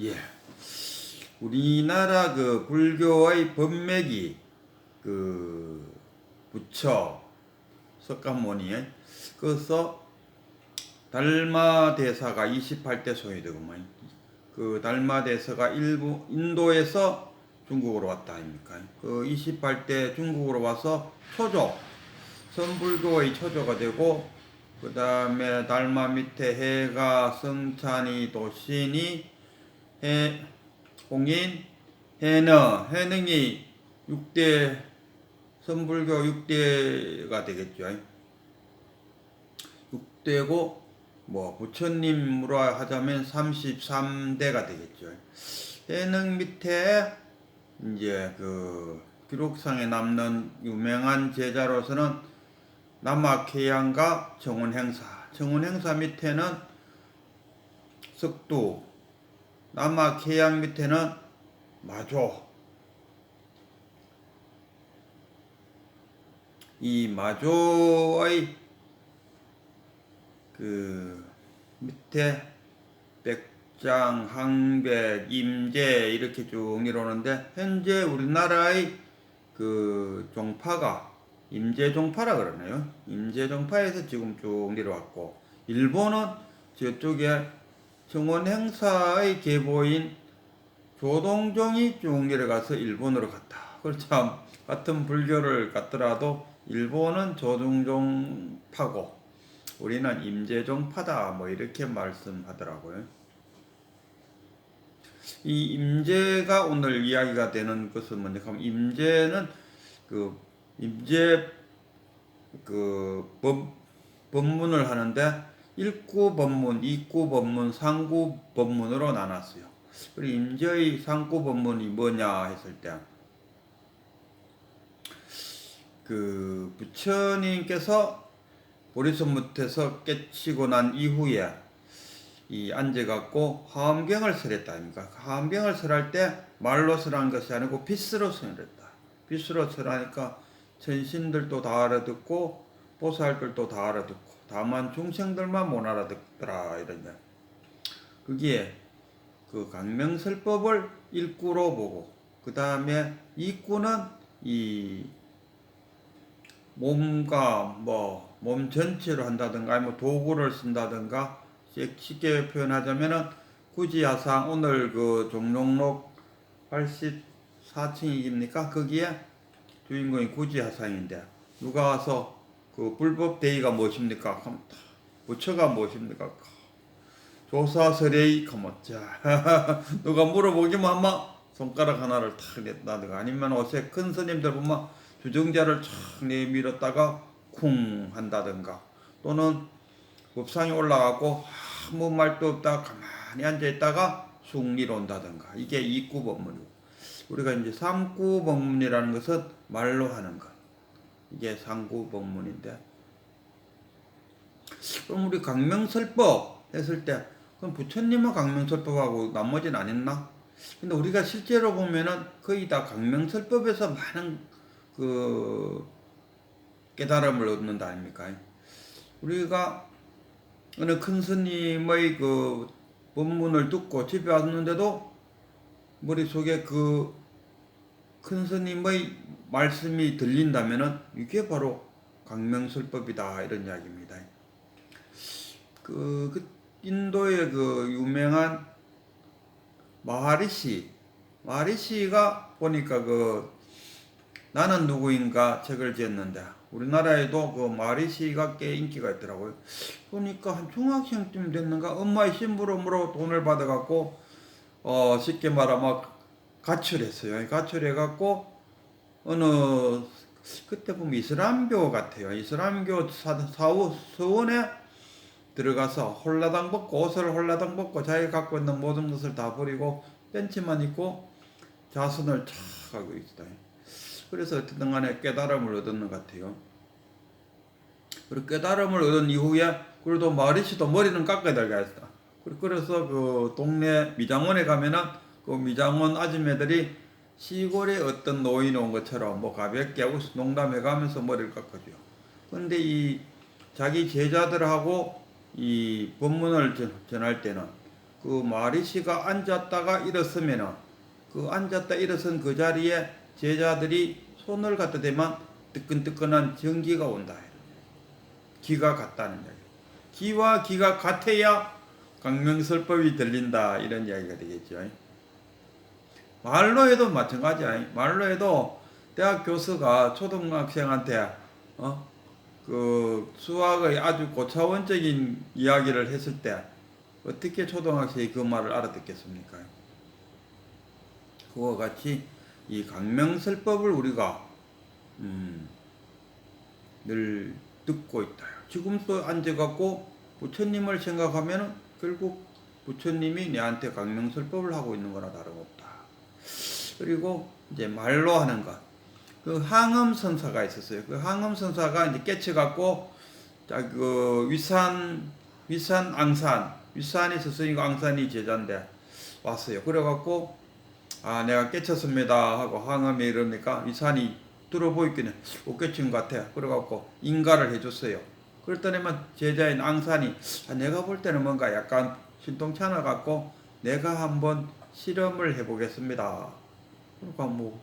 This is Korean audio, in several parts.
예. 우리나라 그 불교의 법맥이 그 부처 석가모니 그래서 달마 대사가 28대 소유되구만. 그 달마 대사가 일부 인도에서 중국으로 왔다 아닙니까? 그 28대 중국으로 와서 초조 선불교의 초조가 되고 그 다음에 달마 밑에 해가 성찬이 도신이 해 홍인 해너 해능이 6대 선불교 6대가 되겠죠. 6대고 뭐 부처님으로 하자면 33대가 되겠죠. 해능 밑에 이제 그 기록상에 남는 유명한 제자로서는 남악해양과 정운행사. 정운행사 밑에는 석두. 남악해양 밑에는 마조. 이 마조의 그 밑에 백장, 항백, 임제 이렇게 쭉 내려오는데 현재 우리나라의 그 종파가 임제 종파라 그러네요. 임제 종파에서 지금 쭉 내려왔고 일본은 저쪽에 정원 행사의 계보인 조동종이 쭉 내려가서 일본으로 갔다. 그렇참 같은 불교를 갖더라도 일본은 조동종파고 우리는 임재종파다 뭐 이렇게 말씀하더라고요. 이 임재가 오늘 이야기가 되는 것은 뭐냐 하면 임재는 그 임재 그 법, 법문을 하는데 일구 법문, 이구 법문, 상구 법문으로 나눴어요. 그리고 임재의 상구 법문이 뭐냐 했을 때, 그 부처님께서 보리손못에서 깨치고 난 이후에 이 앉아갖고 화엄경을 설했다 아닙니까? 화엄경을 설할 때 말로 설한 것이 아니고 빗으로 설했다. 빗으로 설하니까 천신들도 다 알아듣고 보살 들도 다 알아듣고 다만 중생들만 못 알아듣더라 이러냐. 그게 그 강명설법을 일구로 보고 그 다음에 이구는 이 몸과 뭐 몸 전체로 한다든가 아니면 도구를 쓴다든가 쉽게 표현하자면은 굳이 야상 오늘 그 종록록 84층입니까? 거기에 주인공이 굳이 야상인데 누가 와서 그 불법 대의가 무엇입니까? 부처가 무엇입니까? 조사설의 가모자 누가 물어보기만 하면 손가락 하나를 탁 냈다든가 아니면 옷에 큰 스님들 보면 주정자를 촥 내밀었다가 쿵 한다든가 또는 법상에 올라가고 아무 말도 없다 가만히 앉아 있다가 숭리로 온다든가 이게 이구 법문이고 우리가 이제 삼구 법문이라는 것은 말로 하는 것 이게 삼구 법문인데 그럼 우리 강명설법 했을 때 그럼 부처님은 강명설법하고 나머지는 안 했나? 근데 우리가 실제로 보면은 거의 다 강명설법에서 많은 그 깨달음을 얻는다 아닙니까? 우리가 어느 큰 스님의 그 법문을 듣고 집에 왔는데도 머릿속에 그 큰 스님의 말씀이 들린다면은 이게 바로 강명설법이다 이런 이야기입니다. 그, 그 인도의 그 유명한 마하리시 마하리시가 보니까 그 나는 누구인가 책을 지었는데 우리나라에도 그 마리시가 꽤 인기가 있더라고요. 보니까 한 중학생쯤 됐는가 엄마의 심부름으로 돈을 받아갖고 어 쉽게 말하면 가출했어요. 가출해갖고 어느 그때 보면 이슬람교 같아요. 이슬람교 사, 사우 서원에 들어가서 홀라당 벗고 옷을 홀라당 벗고 자기가 갖고 있는 모든 것을 다 버리고 벤치만 입고 자선을 착 하고 있다. 그래서 어쨌든 간에 깨달음을 얻었는 것 같아요. 그리고 깨달음을 얻은 이후에 그래도 마리시도 머리는 깎아야 되겠다. 그래서 그 동네 미장원에 가면은 그 미장원 아줌매들이 시골에 어떤 노인이 온 것처럼 뭐 가볍게 하고 농담해 가면서 머리를 깎아줘요. 근데 이 자기 제자들하고 이 법문을 전- 전할 때는 그 마리시가 앉았다가 일어서면은 그 앉았다 일어선 그 자리에 제자들이 손을 갖다 대면 뜨끈뜨끈한 전기가 온다. 기가 같다는 이야기. 기와 기가 같아야 강명설법이 들린다 이런 이야기가 되겠죠. 말로 해도 마찬가지야. 말로 해도 대학 교수가 초등학생한테 어? 그 수학의 아주 고차원적인 이야기를 했을 때 어떻게 초등학생이 그 말을 알아듣겠습니까? 그와 같이 이 강명설법을 우리가 음, 늘 듣고 있다. 지금 또 앉아갖고 부처님을 생각하면은 결국 부처님이 내한테 강명설법을 하고 있는 거나 다름없다. 그리고 이제 말로 하는 것. 그 항음 선사가 있었어요. 그 항음 선사가 이제 깨쳐갖고 자그 위산 위산 앙산 위산이 스승이고 앙산이 제자인데 왔어요. 그래갖고 아 내가 깨쳤습니다 하고 항음이 이러니까 위산이 들어보이기는 못 깨친 것 같아. 그래갖고 인가를 해줬어요. 그랬더니만 제자인 앙산이 아, 내가 볼 때는 뭔가 약간 신통찮아 갖고 내가 한번 실험을 해보겠습니다. 뭐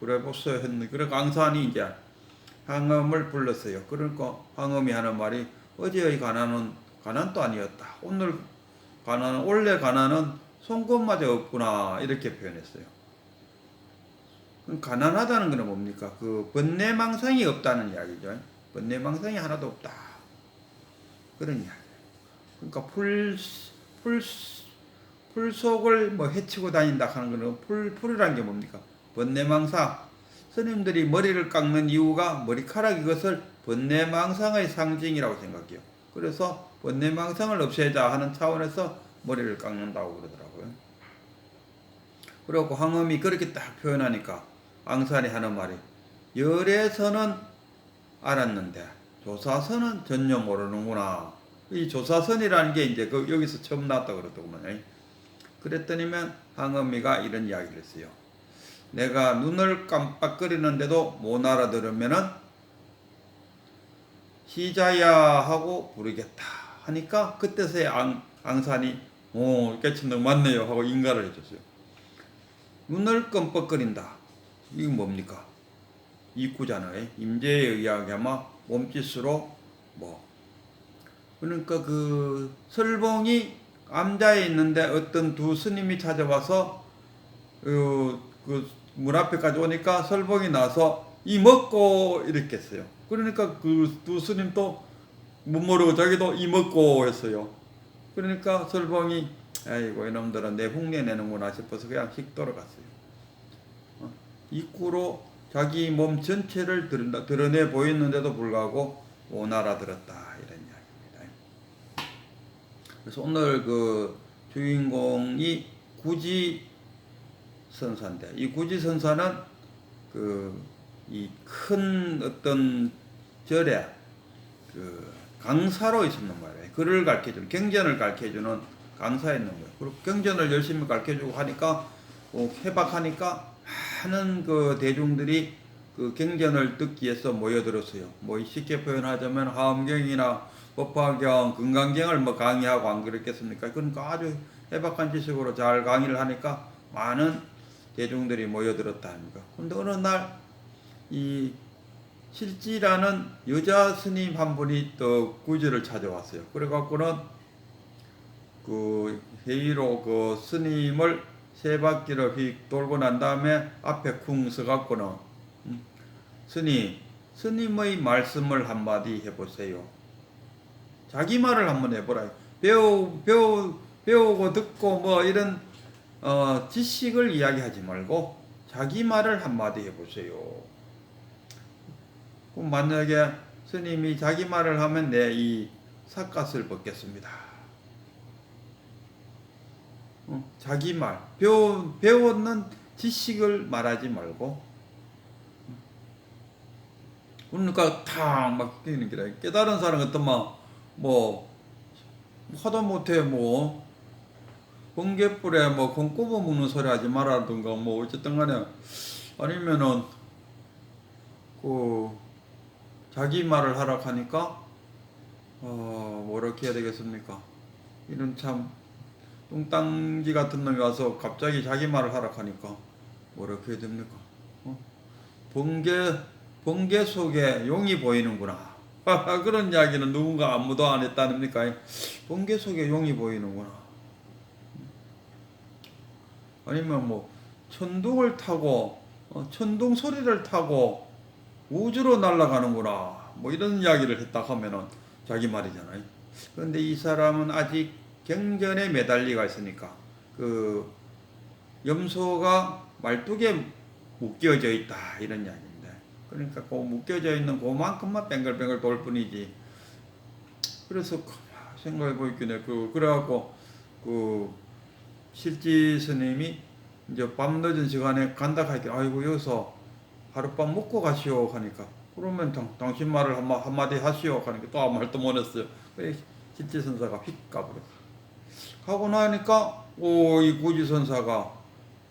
그래 보세요 했는데 그래 앙산이 이제 항음을 불렀어요. 그러니까 항음이 하는 말이 어제의 가난은 가난도 아니었다. 오늘 가난은 원래 가난은 송곳마저 없구나 이렇게 표현했어요. 가난하다는 것은 뭡니까? 그 번뇌망상이 없다는 이야기죠. 번뇌망상이 하나도 없다. 그런 이야기. 그러니까 풀, 풀, 풀 속을 뭐 헤치고 다닌다 하는 거는 풀, 풀이란 게 뭡니까? 번뇌망상. 스님들이 머리를 깎는 이유가 머리카락 이것을 번뇌망상의 상징이라고 생각해요. 그래서 번뇌망상을 없애자 하는 차원에서 머리를 깎는다고 그러더라고요. 그리고 황음이 그렇게 딱 표현하니까 앙산이 하는 말이 열에서는 알았는데 조사선은 전혀 모르는구나. 이 조사선이라는 게 이제 그 여기서 처음 나왔다 그러더구만요. 그랬더니면 황음이가 이런 이야기를 했어요. 내가 눈을 깜빡거리는데도 못 알아들으면은 시자야 하고 부르겠다 하니까 그때서야 앙, 앙산이 오 깨친다 맞네요 하고 인가를 해줬어요. 눈을 깜빡거린다. 이건 뭡니까? 입구잖아요. 임재에 의하게 아마 몸짓으로 뭐 그러니까 그 설봉이 암자에 있는데 어떤 두 스님이 찾아와서 어, 그문 앞에까지 오니까 설봉이 나서 이 먹고 이렇게 했어요. 그러니까 그 두 스님도 못 모르고 자기도 이 먹고 했어요. 그러니까 설봉이 아이고 이놈들은 내 흉내 내는구나 싶어서 그냥 휙 돌아갔어요. 어? 입구로 자기 몸 전체를 드러내, 보였는데도 불구하고 이런 이야기입니다. 그래서 오늘 그 주인공이 구지 선사인데 이 구지 선사는 그 이 큰 어떤 절에 그 강사로 있었는 말이에요. 글을 가르쳐주는 경전을 가르쳐주는 강사였는 거예요. 그리고 경전을 열심히 가르쳐주고 하니까 어, 해박하니까 많은 그 대중들이 그 경전을 듣기 위해서 모여들었어요. 뭐 쉽게 표현하자면 화엄경이나 법화경, 금강경을 뭐 강의하고 안 그랬겠습니까? 그러니까 아주 해박한 지식으로 잘 강의를 하니까 많은 대중들이 모여들었다 합니까? 근데 어느 날 이 실지라는 여자 스님 한 분이 또 구절을 찾아왔어요. 그래갖고는 그 회의로 그 스님을 세 바퀴를 휙 돌고 난 다음에 앞에 쿵 서갖고는 음, 스님, 스님의 말씀을 한마디 해보세요. 자기 말을 한번 해보라. 배우, 배우, 배우고 듣고 뭐 이런 어, 지식을 이야기하지 말고 자기 말을 한마디 해보세요. 그럼 만약에 스님이 자기 말을 하면 내 이 삿갓을 벗겠습니다. 어, 자기 말, 배우, 배웠는 지식을 말하지 말고, 그러니까 탁막 끼는 기라. 깨달은 사람 어떤 막, 뭐, 하다 못해 뭐, 번개불에 뭐, 콩 꼽아 먹는 소리 하지 말아든가, 뭐, 어쨌든 간에, 아니면은, 그, 자기 말을 하라 하니까, 어, 뭐렇게 해야 되겠습니까? 이런 참, 뚱땅지 같은 놈이 와서 갑자기 자기 말을 하라 하니까 뭐라고 해야 됩니까? 어? 번개 번개 속에 용이 보이는구나. 그런 이야기는 누군가 아무도 안 했다닙니까? 번개 속에 용이 보이는구나. 아니면 뭐 천둥을 타고 어, 천둥 소리를 타고 우주로 날아가는구나. 뭐 이런 이야기를 했다 하면은 자기 말이잖아요. 그런데 이 사람은 아직 경전에 매달리가 있으니까 그 염소가 말뚝에 묶여져 있다 이런 이야기인데 그러니까 그 묶여져 있는 그만큼만 뱅글뱅글 돌 뿐이지. 그래서 가만 생각해 보이길래 그 그래갖고 그 실지 스님이 이제 밤 늦은 시간에 간다 하니까 아이고 여기서 하룻밤 묵고 가시오 하니까. 그러면 당, 당신 말을 한마, 한마디 하시오 하니까 또 아무 말도 못 했어요. 그래 실지 선사가 휙 가버렸어. 가고 나니까 오 이 구지 선사가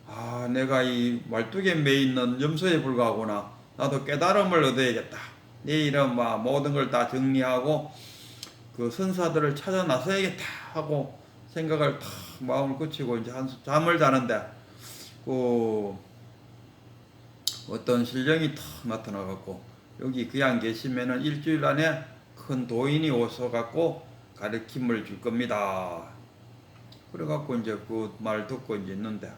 아 내가 이 말뚝에 매 있는 염소에 불과하구나 나도 깨달음을 얻어야겠다 내일은 막 모든 걸 다 정리하고 그 선사들을 찾아 나서야겠다 하고 생각을 탁 마음을 굳히고 이제 한 잠을 자는데 그 어떤 신령이 탁 나타나 갖고 여기 그냥 계시면은 일주일 안에 큰 도인이 오셔 갖고 가르침을 줄 겁니다. 그래 갖고 이제 그 말 듣고 이제 있는데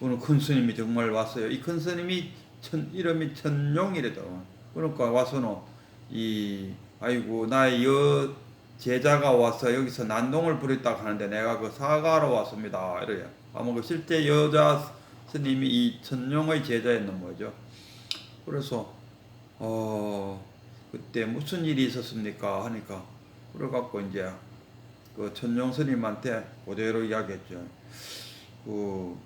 오늘 큰 스님이 정말 왔어요. 이 큰 스님이 천 이름이 천용이래도 그러니까 와서는 이 아이고 나의 여 제자가 와서 여기서 난동을 부렸다 하는데 내가 그 사과하러 왔습니다. 이래요. 아마 그 실제 여자 스님이 이 천룡의 제자였는 거죠. 그래서 어 그때 무슨 일이 있었습니까 하니까 그래갖고 이제 그 천룡 스님한테 그대로 이야기했죠. 그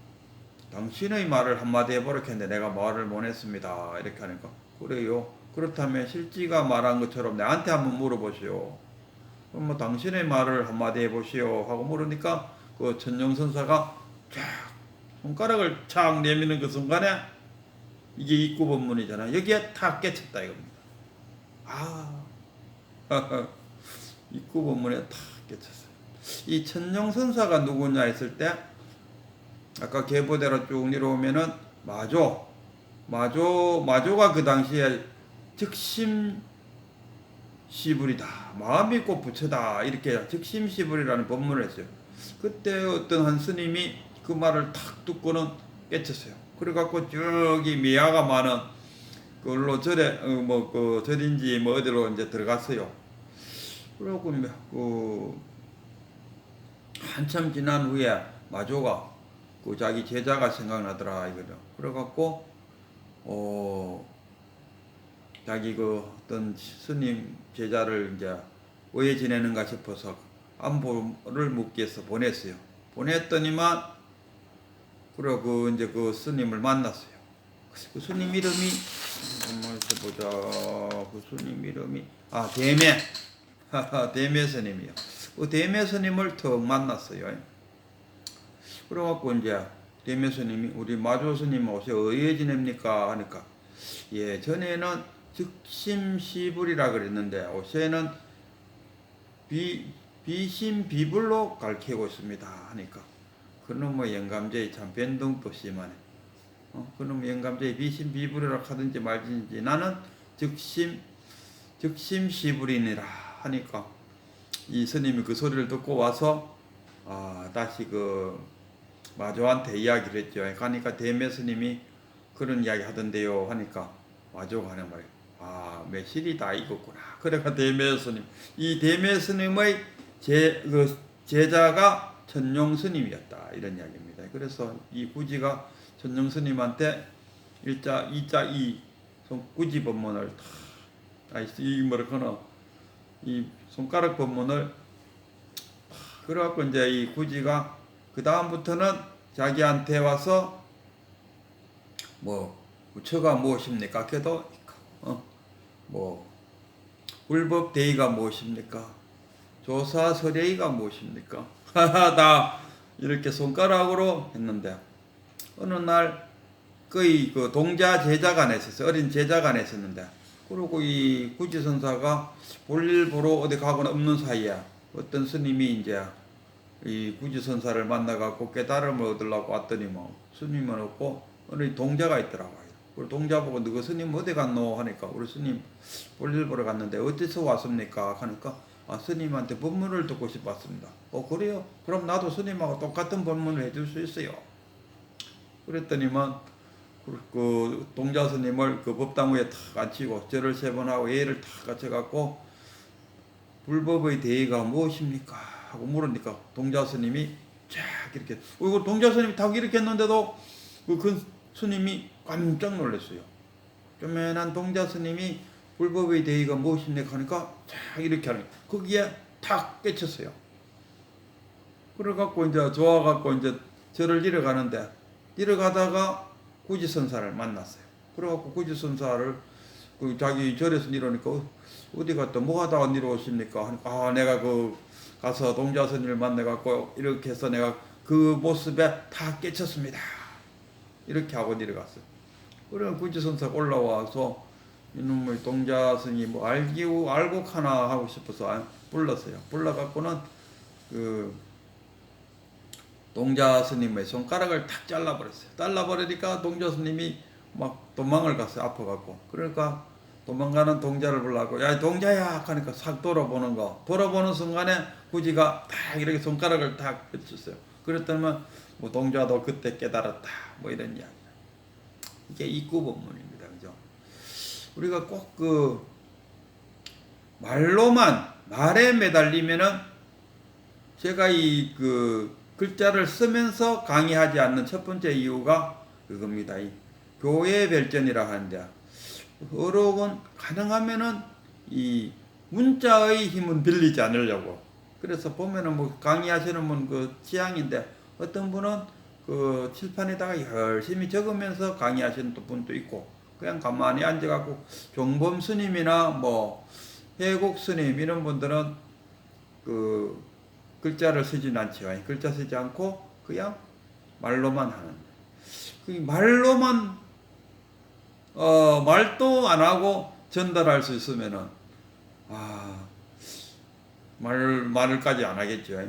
당신의 말을 한마디 해버렸겠는데 내가 말을 못 했습니다. 이렇게 하니까 그래요. 그렇다면 실지가 말한 것처럼 내한테 한번 물어보시오. 그럼 뭐 당신의 말을 한마디 해보시오 하고 물으니까 그 천룡 선사가 쫙 손가락을 착 내미는 그 순간에 이게 입구 법문이잖아. 여기에 탁 깨쳤다 이겁니다. 아, 입구 법문에 탁 깨쳤어요. 이 천룡 선사가 누구냐 했을 때 아까 계보대로 쭉 내려오면은 마조, 마조, 마조가 그 당시에 즉심 시불이다. 마음이 곧 부처다. 이렇게 즉심 시불이라는 법문을 했어요. 그때 어떤 한 스님이 그 말을 탁 듣고는 깨쳤어요. 그래갖고 저기 미아가 많은 그걸로 절에 어, 뭐그 절인지 뭐 어디로 이제 들어갔어요. 그러고 그 한참 지난 후에 마조가 그 자기 제자가 생각나더라 이거죠. 그래갖고 어 자기 그 어떤 스님 제자를 이제 왜 지내는가 싶어서 안보를 묻기 위해서 보냈어요. 보냈더니만 그리고 그 이제 그 스님을 만났어요. 그 스님 이름이 한번 보자. 그 스님 이름이 아 대매 대매 스님이요. 그 대매 스님을 더 만났어요. 그래갖고 이제 대매 스님이 우리 마조 스님 옷에 어디에 지냅니까 하니까 예 전에는 즉심시불이라 그랬는데 요새는 비 비심비불로 가르치고 있습니다 하니까 그놈의 영감제의 참 변동도 심하네. 어? 그놈 영감제의 비심비불이라 하든지 말든지 나는 즉심 즉심시불이니라 하니까 이 스님이 그 소리를 듣고 와서 아 다시 그 마조한테 이야기를 했죠. 그러니까 대매 스님이 그런 이야기 하던데요 하니까 마조가 하는 말이에요. 아 매실이 다 익었구나. 그래가 대매 스님 이 대매 스님의 제 그 제자가 천룡 스님이었다 이런 이야기입니다. 그래서 이 구지가 천룡 스님한테 일자 이자 이 구지 법문을 다 이 뭐라거나 이 손가락 법문을 그래갖고 이제 이 구지가 그 다음부터는 자기한테 와서 뭐 부처가 무엇입니까? 그래도 어 뭐 불법 대의가 무엇입니까? 조사 설의가 무엇입니까? 다 이렇게 손가락으로 했는데 어느 날 거의 그 동자 제자간에 있었어요. 어린 제자간에 있었는데 그리고 이 구지선사가 볼일 보러 어디 가거나 없는 사이에 어떤 스님이 이제 이 구지선사를 만나갖고 깨달음을 얻으려고 왔더니 뭐 스님은 없고 어느 동자가 있더라고요. 그 동자 보고 너그 스님 어디 갔노 하니까 우리 스님 볼일 보러 갔는데 어디서 왔습니까 하니까 아 스님한테 법문을 듣고 싶었습니다. 어 그래요? 그럼 나도 스님하고 똑같은 법문을 해줄 수 있어요. 그랬더니만 그- 그 동자 스님을 그 법당 위에 탁 앉히고 절을 세 번 하고 예를 탁 갖춰갖고 불법의 대의가 무엇입니까? 하고 물으니까 동자 스님이 쫙 이렇게 어, 이거 동자 스님이 탁 이렇게 했는데도 그, 그 스님이 깜짝 놀랐어요. 쪼맨한 동자 스님이 불법의 대의가 무엇입니까? 하니까 쫙 이렇게 하는. 거기에 탁 깨쳤어요. 그래갖고 이제 좋아갖고 이제 절을 잃어가는데 잃어가다가 구지선사를 만났어요. 그래갖고 구지선사를 그 자기 절에서 이러니까 어, 어디 갔다 뭐 하다가 내려오십니까? 하니까 아 내가 그 가서 동자선님을 만나갖고 이렇게 해서 내가 그 모습에 다 깨쳤습니다. 이렇게 하고 내려갔어요. 그러면 구지선사가 올라와서 이놈의 동자선이 뭐 알기고 알고 하나 하고 싶어서 아- 불렀어요. 불러갖고는 그 동자 스님의 손가락을 탁 잘라버렸어요. 잘라버리니까 동자 스님이 막 도망을 갔어요. 아파갖고. 그러니까 도망가는 동자를 불러갖고 야 동자야 하니까 싹 돌아보는 거. 돌아보는 순간에 구지가 탁 이렇게 손가락을 탁 펼쳤어요. 그랬더니만 뭐 동자도 그때 깨달았다. 뭐 이런 이야기. 이게 입구 법문입니다. 그죠? 우리가 꼭 그 말로만 말에 매달리면은 제가 이 그 글자를 쓰면서 강의하지 않는 첫 번째 이유가 그겁니다. 이 교회 별전이라 하는데 어록은 가능하면은 이 문자의 힘은 빌리지 않으려고. 그래서 보면은 뭐 강의하시는 분 그 취향인데 어떤 분은 그 칠판에다가 열심히 적으면서 강의하시는 또 분도 있고 그냥 가만히 앉아갖고 종범 스님이나 뭐 해국 스님 이런 분들은 그 글자를 쓰진 않죠. 글자 쓰지 않고 그냥 말로만 하는. 그 말로만 어 말도 안 하고 전달할 수 있으면은 아 말 말을까지 안 하겠죠.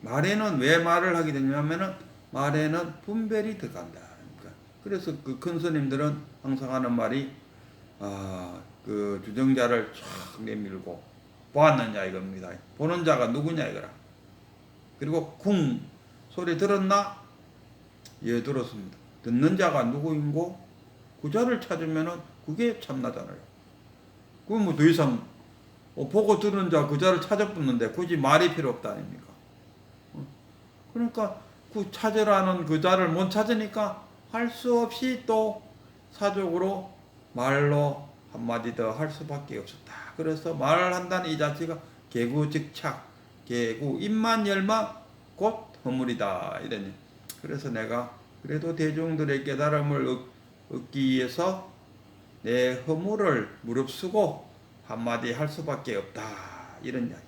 말에는 왜 말을 하게 되냐면은 말에는 분별이 들어간다. 그러니까 그래서 그 큰 스님들은 항상 하는 말이 아 그 주정자를 쫙 내밀고 보았느냐 이겁니다. 보는 자가 누구냐 이거라. 그리고 쿵 소리 들었나? 예 들었습니다. 듣는 자가 누구인고 구자를 찾으면은 그게 참나잖아요. 그럼 뭐더 이상 어, 보고 들은 자 구자를 찾아붙는데 굳이 말이 필요 없다 아닙니까? 어? 그러니까 그 찾으라는 그자를 못 찾으니까 할 수 없이 또 사적으로 말로 한마디 더 할 수밖에 없었다. 그래서 말을 한다는 이 자체가 개구즉착, 개구 입만 열마 곧 허물이다 이러니. 그래서 내가 그래도 대중들의 깨달음을 얻, 얻기 위해서 내 허물을 무릅쓰고 한마디 할 수밖에 없다 이런 이야기.